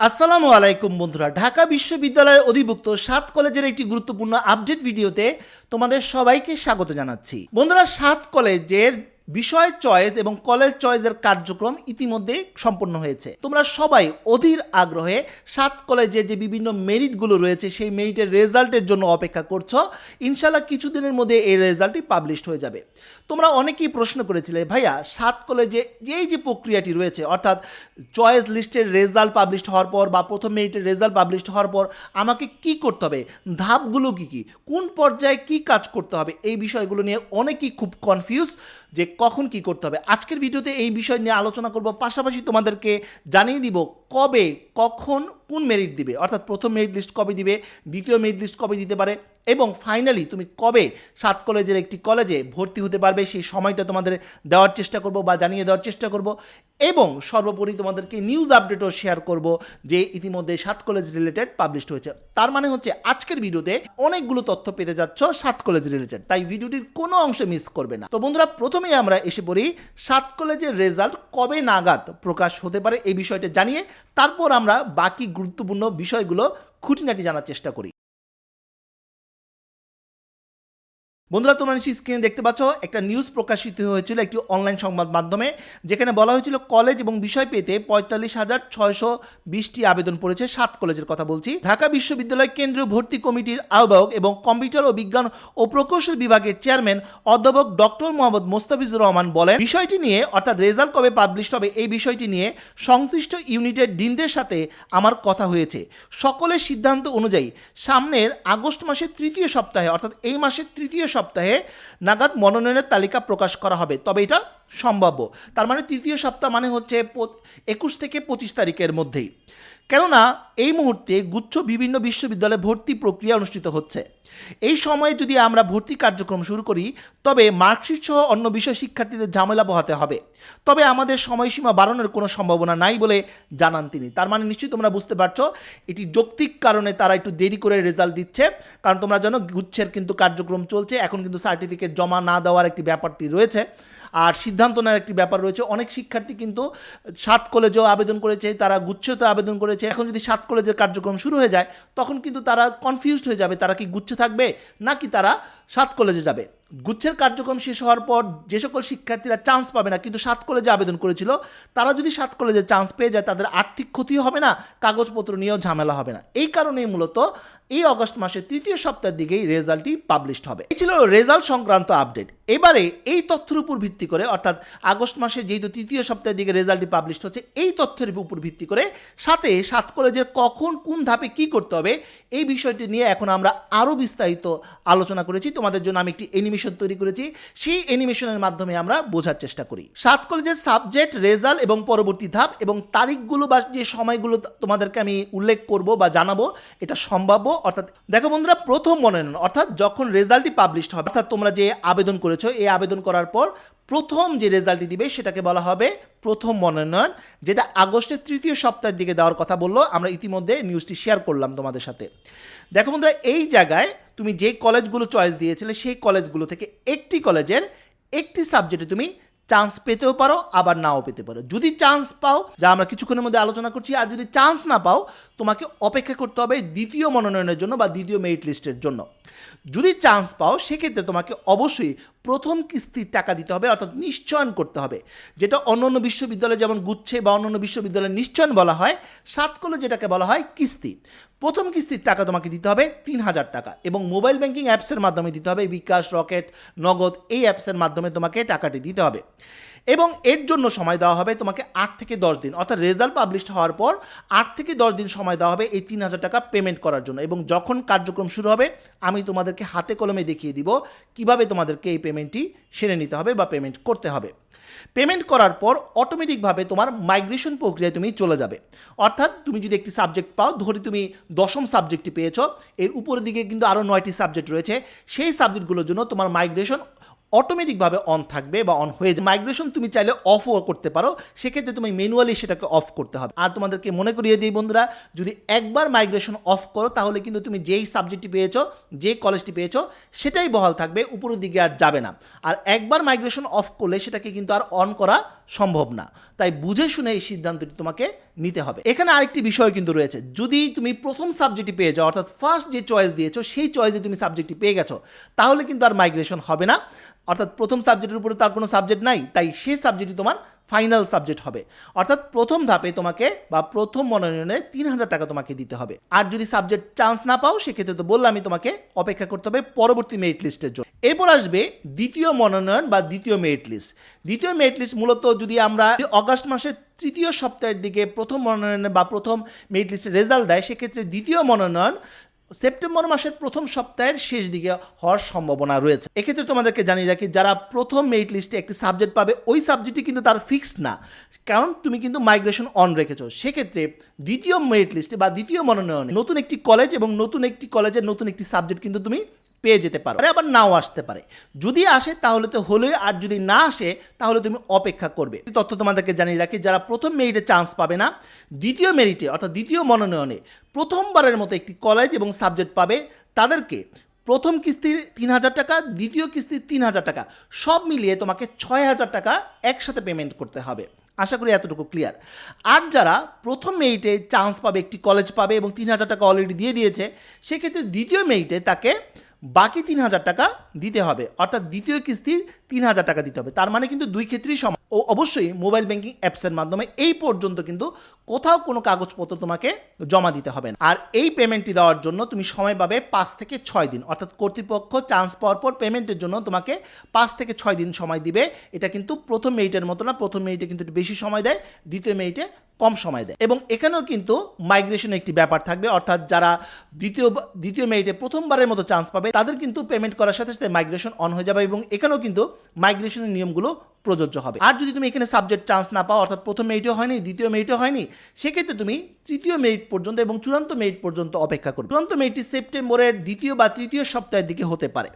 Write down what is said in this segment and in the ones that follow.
আসসালামু আলাইকুম বন্ধুরা। ঢাকা বিশ্ববিদ্যালয়ের অধিভুক্ত সাত কলেজের একটি গুরুত্বপূর্ণ আপডেট ভিডিওতে তোমাদের সবাইকে স্বাগত জানাচ্ছি। বন্ধুরা, সাত কলেজের বিষয় চয়েস এবং কলেজ চয়েসের কার্যক্রম ইতিমধ্যে সম্পন্ন হয়েছে। তোমরা সবাই অধীর আগ্রহে সাত কলেজে যে বিভিন্ন মেরিটগুলো রয়েছে, সেই মেরিটের রেজাল্টের জন্য অপেক্ষা করছ। ইনশাল্লাহ কিছুদিনের মধ্যে এই রেজাল্টটি পাবলিশড হয়ে যাবে। তোমরা অনেকেই প্রশ্ন করেছিলে, ভাইয়া, সাত কলেজে এই যে প্রক্রিয়াটি রয়েছে, অর্থাৎ চয়েস লিস্টের রেজাল্ট পাবলিশড হওয়ার পর বা প্রথম মেরিটের রেজাল্ট পাবলিশড হওয়ার পর আমাকে কি করতে হবে? ধাপগুলো কি কি? কোন পর্যায়ে কি কাজ করতে হবে? এই বিষয়গুলো নিয়ে অনেকেই খুব কনফিউজ যে কখন কি করতে হবে। আজকের ভিডিওতে এই বিষয় নিয়ে আলোচনা করব। পাশাপাশি তোমাদেরকে জানিয়ে দিব কবে, কখন, কোন মেরিট দিবে। অর্থাৎ প্রথম মেরিট লিস্ট কবে দিবে, দ্বিতীয় মেরিট লিস্ট কবে দিতে পারে এবং ফাইনালি তুমি কবে সাত কলেজের একটি কলেজে ভর্তি হতে পারবে সেই সময়টা তোমাদের দেওয়ার চেষ্টা করব বা জানিয়ে দেওয়ার চেষ্টা করব এবং সর্বোপরি তোমাদেরকে নিউজ আপডেটও শেয়ার করব যে ইতিমধ্যে সাত কলেজ রিলেটেড পাবলিশড হয়েছে। তার মানে হচ্ছে আজকের ভিডিওতে অনেকগুলো তথ্য পেতে যাচ্ছ সাত কলেজ রিলেটেড তাই ভিডিওটির কোনো অংশ মিস করবে না। তো বন্ধুরা, প্রথমেই আমরা এসে পড়ি সাত কলেজের রেজাল্ট কবে নাগাদ প্রকাশ হতে পারে এই বিষয়টা জানিয়ে তারপর আমরা বাকি গুরুত্বপূর্ণ বিষয়গুলো খুঁটিনাটি জানার চেষ্টা করি। বন্ধুরা, তোমরা নিশ্চয়ই স্ক্রিনে দেখতে পাচ্ছ, একটা নিউজ প্রকাশিত হয়েছিল একটি অনলাইন সংবাদ মাধ্যমে, যেখানে বলা হয়েছিল কলেজ এবং বিষয় পেতে পঁয়তাল্লিশ হাজার ছয়শো বিশটি আবেদন পড়েছে সাত কলেজের কথা বলছি। ঢাকা বিশ্ববিদ্যালয় কেন্দ্রীয় ভর্তি কমিটির আহ্বায়ক এবং কম্পিউটার ও বিজ্ঞান ও প্রকৌশল বিভাগের চেয়ারম্যান অধ্যাপক ডক্টর মোহাম্মদ মোস্তাফিজুর রহমান বলেন, বিষয়টি নিয়ে, অর্থাৎ রেজাল্ট কবে পাবলিশ হবে, এই বিষয়টি নিয়ে সংশ্লিষ্ট ইউনিটের ডিনদের সাথে আমার কথা হয়েছে। সকলের সিদ্ধান্ত অনুযায়ী, সামনের আগস্ট মাসের তৃতীয় সপ্তাহে, অর্থাৎ এই মাসের তৃতীয় নাগাদ মনোনয়নের তালিকা প্রকাশ করা হবে। তবে এটা সম্ভাব্য। তার মানে তৃতীয় সপ্তাহ মানে হচ্ছে একুশ থেকে পঁচিশ তারিখের মধ্যেই। কেননা এই মুহূর্তে গুচ্ছ বিভিন্ন বিশ্ববিদ্যালয়ে ভর্তি প্রক্রিয়া অনুষ্ঠিত হচ্ছে। এই সময়ে যদি আমরা ভর্তি কার্যক্রম শুরু করি, তবে মার্কশিট সহ অন্য বিষয় শিক্ষার্থীদের ঝামেলা পোহাতে হবে। তবে আমাদের সময়সীমা বাড়ানোর কোনো সম্ভাবনা নাই বলে জানান তিনি। তার মানে নিশ্চয়ই তোমরা বুঝতে পারছ, এটি যৌক্তিক কারণে তারা একটু দেরি করে রেজাল্ট দিচ্ছে। কারণ তোমরা জানো গুচ্ছের কিন্তু কার্যক্রম চলছে, এখন কিন্তু সার্টিফিকেট জমা না দেওয়ার একটি ব্যাপারটি রয়েছে। আর সিদ্ধান্ত নেওয়ার একটি ব্যাপার রয়েছে। অনেক শিক্ষার্থী কিন্তু সাত কলেজেও আবেদন করেছে, তারা গুচ্ছতে আবেদন করেছে। এখন যদি সাত কলেজের কার্যক্রম শুরু হয়ে যায়, তখন কিন্তু তারা কনফিউজড হয়ে যাবে, তারা কি গুচ্ছে থাকবে নাকি তারা সাত কলেজে যাবে। গুচ্ছের কার্যক্রম শেষ হওয়ার পর যে সকল শিক্ষার্থীরা চান্স পাবে না, কিন্তু সাত কলেজে আবেদন করেছিল, তারা যদি সাত কলেজে চান্স পেয়ে যায়, তাদের আর্থিক ক্ষতিও হবে না, কাগজপত্র নিয়েও ঝামেলা হবে না। এই কারণেই মূলত এই অগস্ট মাসের তৃতীয় সপ্তাহের দিকেই রেজাল্টটি পাবলিশড হবে। এই ছিল রেজাল্ট সংক্রান্ত আপডেট এবারে এই তথ্যের উপর ভিত্তি করে, অর্থাৎ আগস্ট মাসে যেহেতু তৃতীয় সপ্তাহের দিকে রেজাল্টটি পাবলিশড হচ্ছে, এই তথ্যের উপর ভিত্তি করে সাথে সাত কলেজের কখন কোন ধাপে কি করতে হবে, এই বিষয়টি নিয়ে এখন আমরা আরও বিস্তারিত আলোচনা করেছি। তোমাদের জন্য আমি একটি অ্যানিমেশন তৈরি করেছি, সেই অ্যানিমেশনের মাধ্যমে আমরা বোঝার চেষ্টা করি। সাত কলেজের সাবজেক্ট রেজাল্ট এবং পরবর্তী ধাপ এবং তারিখগুলো বা যে সময়গুলো তোমাদেরকে আমি উল্লেখ করব বা জানাব, এটা সম্ভাব্য। অর্থাৎ, দেখো বন্ধুরা, প্রথম মনোনয়ন অর্থাৎ যখন রেজাল্টটি পাবলিশড হবে, অর্থাৎ তোমরা যে আবেদন করেছ, এই আবেদন করার পর প্রথম যে রেজাল্টটি দিবে, সেটাকে বলা হবে প্রথম মনোনয়ন যেটা আগস্টের তৃতীয় সপ্তাহের দিকে দেওয়ার কথা বলল। আমরা ইতিমধ্যে নিউজটি শেয়ার করলাম তোমাদের সাথে। দেখো বন্ধুরা, এই জায়গায় তুমি যে কলেজগুলো চয়েস দিয়েছিলে, সেই কলেজগুলো থেকে একটি কলেজের একটি সাবজেক্টে তুমি চান্স পেতেও পারো, আবার নাও পেতে পারো। যদি চান্স পাও, যা আমরা কিছুক্ষণের মধ্যে আলোচনা করছি, আর যদি চান্স না পাও, তোমাকে অপেক্ষা করতে হবে দ্বিতীয় মনোনয়নের জন্য বা দ্বিতীয় মেরিট লিস্টের জন্য। যদি চান্স পাও, সেক্ষেত্রে তোমাকে অবশ্যই প্রথম কিস্তির টাকা দিতে হবে, অর্থাৎ নিশ্চয়ন করতে হবে। যেটা অন্য অন্য বিশ্ববিদ্যালয়ে যেমন গুচ্ছে বা অন্য অন্য বিশ্ববিদ্যালয়ে নিশ্চয়ন বলা হয় সাত কলে যেটাকে বলা হয় কিস্তি। প্রথম কিস্তির টাকা তোমাকে দিতে হবে তিন হাজার টাকা এবং মোবাইল ব্যাঙ্কিং অ্যাপসের মাধ্যমে দিতে হবে, বিকাশ, রকেট, নগদ, এই অ্যাপসের মাধ্যমে তোমাকে টাকাটি দিতে হবে। এবং এর জন্য সময় দেওয়া হবে তোমাকে আট থেকে দশ দিন। অর্থাৎ রেজাল্ট পাবলিশড হওয়ার পর আট থেকে দশ দিন সময় দেওয়া হবে এই তিন হাজার টাকা পেমেন্ট করার জন্য। এবং যখন কার্যক্রম শুরু হবে, আমি তোমাদেরকে হাতে কলমে দেখিয়ে দিব কীভাবে তোমাদেরকে এই পেমেন্টটি সেরে নিতে হবে বা পেমেন্ট করতে হবে। পেমেন্ট করার পর অটোমেটিকভাবে তোমার মাইগ্রেশন প্রক্রিয়ায় তুমি চলে যাবে। অর্থাৎ তুমি যদি একটি সাবজেক্ট পাও, ধরে তুমি দশম সাবজেক্টটি পেয়েছ, এর উপরের দিকে কিন্তু আরও নয়টি সাবজেক্ট রয়েছে। সেই সাবজেক্টগুলোর জন্য তোমার মাইগ্রেশন অটোমেটিকভাবে অন থাকবে বা অন হয়ে যাবে। মাইগ্রেশন তুমি চাইলে অফও করতে পারো, সেক্ষেত্রে তুমি ম্যানুয়ালি সেটাকে অফ করতে হবে। আর তোমাদেরকে মনে করিয়ে দিই বন্ধুরা, যদি একবার মাইগ্রেশন অফ করো, তাহলে কিন্তু তুমি যেই সাবজেক্টটি পেয়েছ যে কলেজটি পেয়েছ, সেটাই বহাল থাকবে, উপরের দিকে আর যাবে না। আর একবার মাইগ্রেশন অফ করলে সেটাকে কিন্তু আর অন করা সম্ভব না। তাই বুঝে শুনে এই সিদ্ধান্তটি তোমাকে নিতে হবে। এখানে আরেকটি বিষয় কিন্তু রয়েছে। যদি তুমি প্রথম সাবজেক্টটি পেয়ে যাও, অর্থাৎ ফার্স্ট যে চয়েস দিয়েছ, সেই চয়েসে তুমি সাবজেক্টটি পেয়ে গেছো, তাহলে কিন্তু আর মাইগ্রেশন হবে না। অর্থাৎ প্রথম সাবজেক্টের উপরে তার কোনো সাবজেক্ট নাই, তাই সেই সাবজেক্টই তোমার ফাইনাল সাবজেক্ট হবে। অর্থাৎ প্রথম ধাপে তোমাকে বা প্রথম মনোনয়নে তিন হাজার টাকা তোমাকে দিতে হবে। আর যদি সাবজেক্ট চান্স না পাও, সেক্ষেত্রে তো বললাম আমি তোমাকে অপেক্ষা করতে হবে পরবর্তী মেরিট লিস্টের জন্য। এরপর আসবে দ্বিতীয় মনোনয়ন বা দ্বিতীয় মেরিট লিস্ট দ্বিতীয় মেরিট লিস্ট মূলত যদি আমরা অগাস্ট মাসের তৃতীয় সপ্তাহের দিকে প্রথম মনোনয়নে বা প্রথম মেরিট লিস্টের রেজাল্ট দেয়, সেক্ষেত্রে দ্বিতীয় মনোনয়ন সেপ্টেম্বর মাসের প্রথম সপ্তাহের শেষ দিকে হওয়ার সম্ভাবনা রয়েছে। এক্ষেত্রে তোমাদেরকে জানিয়ে রাখি, যারা প্রথম মেরিট লিস্টে একটি সাবজেক্ট পাবে, ওই সাবজেক্টটি কিন্তু তার ফিক্সড না। কারণ তুমি কিন্তু মাইগ্রেশন অন রেখেছো। সেক্ষেত্রে দ্বিতীয় মেরিট লিস্টে বা দ্বিতীয় মনোনয়নে নতুন একটি কলেজ এবং নতুন একটি কলেজের নতুন একটি সাবজেক্ট কিন্তু তুমি পেয়ে যেতে পারো। আবার নাও আসতে পারে। যদি আসে, তাহলে তো হলোই। আর যদি না আসে, তাহলে তুমি অপেক্ষা করবে। তথ্য তোমাদেরকে জানিয়ে রাখি, যারা প্রথম মেরিটে চান্স পাবে না, দ্বিতীয় মেরিটে, অর্থাৎ দ্বিতীয় মনোনয়নে প্রথমবারের মতো একটি কলেজ এবং সাবজেক্ট পাবে, তাদেরকে প্রথম কিস্তির তিন হাজার টাকা, দ্বিতীয় কিস্তির তিন হাজার টাকা, সব মিলিয়ে তোমাকে ছয় হাজার টাকা একসাথে পেমেন্ট করতে হবে। আশা করি এতটুকু ক্লিয়ার আর যারা প্রথম মেরিটে চান্স পাবে, একটি কলেজ পাবে এবং তিন হাজার টাকা অলরেডি দিয়ে দিয়েছে, সেক্ষেত্রে দ্বিতীয় মেরিটে তাকে বাকি তিন হাজার টাকা দিতে হবে। অর্থাৎ দ্বিতীয় কিস্তির তিন হাজার টাকা দিতে হবে। তার মানে কিন্তু দুই ক্ষেত্রেই সমান। ও অবশ্যই মোবাইল ব্যাংকিং অ্যাপসের মাধ্যমে এই পর্যন্ত কিন্তু কোথাও কোনো কাগজপত্র তোমাকে জমা দিতে হবে না। আর এই পেমেন্টটি দেওয়ার জন্য তুমি সময় পাবে পাঁচ থেকে ছয় দিন। অর্থাৎ কর্তৃপক্ষ চান্স পাওয়ার পর পেমেন্টের জন্য তোমাকে পাঁচ থেকে ছয় দিন সময় দিবে। এটা কিন্তু প্রথম মেরিটের মতো না। প্রথম মেরিটে কিন্তু বেশি সময় দেয়, দ্বিতীয় মেরিটে কম সময় দেয়। এবং এখানেও কিন্তু মাইগ্রেশন একটি ব্যাপার থাকবে। অর্থাৎ যারা দ্বিতীয় দ্বিতীয় মেরিটে প্রথমবারের মতো চান্স পাবে, তাদের কিন্তু পেমেন্ট করার সাথে সাথে মাইগ্রেশন অন হয়ে যাবে। এবং এখানেও কিন্তু মাইগ্রেশনের নিয়মগুলো প্রযোজ্য হবে। আর যদি তুমি এখানে সাবজেক্ট চান্স না পাও, অর্থাৎ প্রথম মেরিটও হয়নি, দ্বিতীয় মেরিটও হয়নি, সেক্ষেত্রে তুমি তৃতীয় মেরিট পর্যন্ত এবং চূড়ান্ত মেরিট পর্যন্ত অপেক্ষা করবে। চূড়ান্ত মেরিটটি সেপ্টেম্বরের দ্বিতীয় বা তৃতীয় সপ্তাহের দিকে হতে পারে।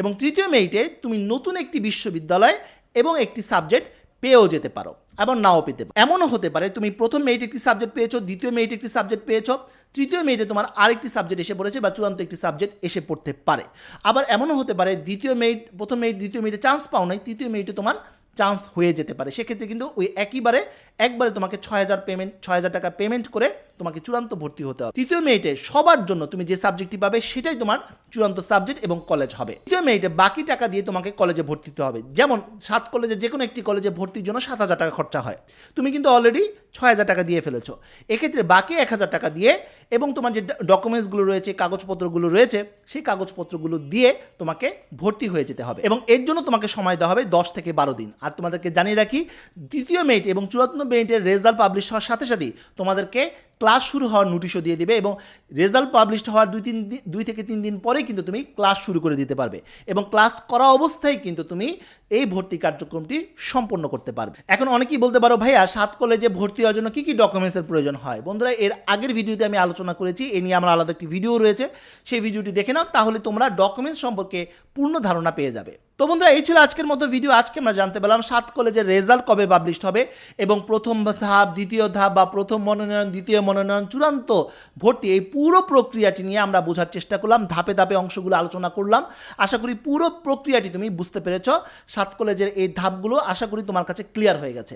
এবং তৃতীয় মেরিটে তুমি নতুন একটি বিশ্ববিদ্যালয় এবং একটি সাবজেক্ট পেয়েও যেতে পারো, আবার নাও পেতে পারো। এমনও হতে পারে, তুমি প্রথম মেরিট একটি সাবজেক্ট পেয়েছ, দ্বিতীয় মেরিট একটি সাবজেক্ট পেয়েছ তৃতীয় মেয়েটে তোমার আরেকটি সাবজেক্ট এসে পড়েছে বা চূড়ান্ত একটি সাবজেক্ট এসে পড়তে পারে। আবার এমনও হতে পারে, দ্বিতীয় মেয়েট প্রথম মেয়েট দ্বিতীয় মেয়েটে চান্স পাও নাই, তৃতীয় মেয়েটে তোমার চান্স হয়ে যেতে পারে। সেক্ষেত্রে কিন্তু ওই একইবারে একবারে তোমাকে ছয় হাজার পেমেন্ট ছয় হাজার টাকা পেমেন্ট করে তোমাকে চূড়ান্ত ভর্তি হতে হবে। তৃতীয় মেয়েটে সবার জন্য তুমি যে সাবজেক্টটি পাবে সেটাই তোমার চূড়ান্ত সাবজেক্ট এবং কলেজ হবে। তৃতীয় মেয়েটে বাকি টাকা দিয়ে তোমাকে কলেজে ভর্তি হতে হবে। যেমন সাত কলেজে যে কোনো একটি কলেজে ভর্তির জন্য সাত হাজার টাকা খরচা হয়। তুমি কিন্তু অলরেডি ছয় হাজার টাকা দিয়ে ফেলেছো। এক্ষেত্রে বাকি এক হাজার টাকা দিয়ে এবং তোমার যে ডকুমেন্টসগুলো রয়েছে, কাগজপত্রগুলো রয়েছে, সেই কাগজপত্রগুলো দিয়ে তোমাকে ভর্তি হয়ে যেতে হবে এবং এর জন্য তোমাকে সময় দেওয়া হবে দশ থেকে বারো দিন। আর তোমাদেরকে জানিয়ে রাখি দ্বিতীয় মেরিট এবং চূড়ান্ত মেরিটের রেজাল্ট পাবলিশ হওয়ার সাথে সাথেই তোমাদেরকে ক্লাস শুরু হওয়ার নোটিশও দিয়ে দেবে এবং রেজাল্ট পাবলিশড হওয়ার দুই তিন দিন দুই থেকে তিন দিন পরেই কিন্তু তুমি ক্লাস শুরু করে দিতে পারবে। এবং ক্লাস করা অবস্থায় কিন্তু তুমি এই ভর্তি কার্যক্রমটি সম্পন্ন করতে পারবে। এখন অনেকেই বলতে পারো, ভাইয়া, সাত কলেজে ভর্তি হওয়ার জন্য কী কী ডকুমেন্টসের প্রয়োজন হয়? বন্ধুরা, এর আগের ভিডিওতে আমি আলোচনা করেছি, এ নিয়ে আমার আলাদা একটি ভিডিও রয়েছে। সেই ভিডিওটি দেখে নাও, তাহলে তোমরা ডকুমেন্টস সম্পর্কে পূর্ণ ধারণা পেয়ে যাবে। তো বন্ধুরা, এই ছিল আজকের মতো ভিডিও। আজকে আমরা জানতে পারলাম সাত কলেজের রেজাল্ট কবে পাবলিশড হবে এবং প্রথম ধাপ, দ্বিতীয় ধাপ বা প্রথম মনোনয়ন, দ্বিতীয় মনোনয়ন, চূড়ান্ত ভর্তি এই পুরো প্রক্রিয়াটি নিয়ে আমরা বোঝার চেষ্টা করলাম। ধাপে ধাপে অংশগুলো আলোচনা করলাম। আশা করি পুরো প্রক্রিয়াটি তুমি বুঝতে পেরেছ। সাত কলেজের এই ধাপগুলো আশা করি তোমার কাছে ক্লিয়ার হয়ে গেছে।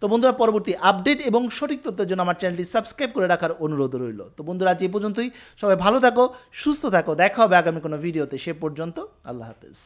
তো বন্ধুরা, পরবর্তী আপডেট এবং সঠিক তথ্যের জন্য আমার চ্যানেলটি সাবস্ক্রাইব করে রাখার অনুরোধ রইল। তো বন্ধুরা, আজ এই পর্যন্তই। সবাই ভালো থাকো, সুস্থ থাকো। দেখা হবে আগামী কোনো ভিডিওতে সে পর্যন্ত আল্লাহ হাফেজ।